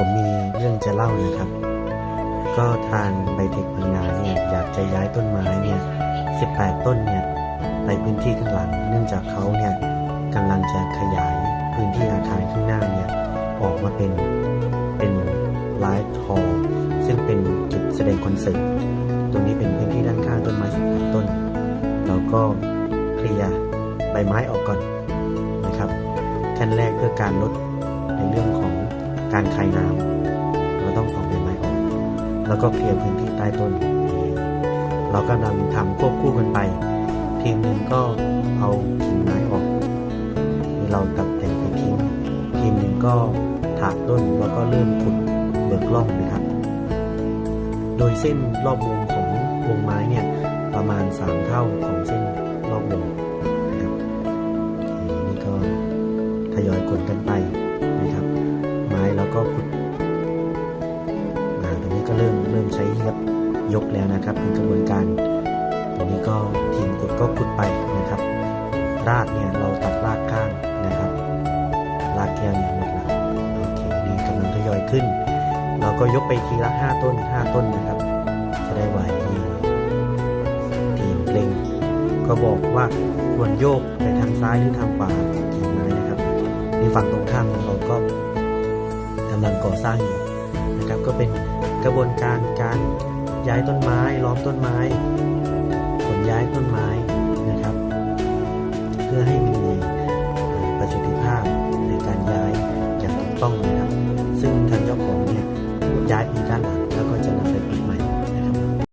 ผมมีเรื่องจะเล่านะครับ ก็ทางไบเทคพังงาเนี่ยอยากจะย้ายต้นไม้เนี่ย18 ต้นเนี่ยไปพื้นที่ข้างหลัง เนื่องจากเขาเนี่ยกำลังจะขยายพื้นที่อาคารข้างหน้าเนี่ยออกมาเป็นเป็นไลฟ์ฮอลล์ซึ่งเป็นจุดแสดงคอนเสิร์ตตรงนี้เป็นพื้นที่ด้านข้างต้นไม้18ต้น เราก็เคลียร์ใบไม้ออกก่อนนะครับขั้นแรกเพื่อการลดในเรื่องของ การคายน้ำเราต้องเผาใบไม้ออก แล้วก็เคลียร์พื้นที่ใต้ต้น เรากำลังทำควบคู่กันไป ทีมหนึ่งก็เอากิ่งไม้ออกนี่เราตัดแต่งไปทิ้ง ทีมหนึ่งก็ถากต้นแล้วก็เริ่มขุดเบิกร่องนะครับ โดยเส้นรอบวงของวงไม้เนี่ยประมาณ 3 เท่าของเส้นรอบวงนะครับนี่ก็ทยอยกดกันไป ริ่มเริ่มใช้เฮียบยกแล้วนะครับเป็นกระบวนการ ตรงนี้ก็ทีมขุดก็ขุดไปนะครับ รากเนี่ยเราตัดรากข้างนะครับรากแก้วเนี่ยหมดแล้วโอเคนี่กำลังทยอยขึ้น เราก็ยกไปทีละห้าต้นห้าต้นนะครับ จะได้ไหวทีมเล็งก็บอกว่าควรโยกไปทางซ้ายหรือทางขวากิ่งไม้นะครับในฝั่งตรงข้ามเราก็กำลังก่อสร้างอยู่นะครับก็เป็น กระบวนการการย้ายต้นไม้ล้อมต้นไม้ขนย้ายต้นไม้นะครับ เพื่อให้มีประสิทธิภาพในการย้ายอย่างถูกต้องนะครับ ซึ่งทางเจ้าของเนี่ยย้ายปีด้านหลังแล้วก็จะ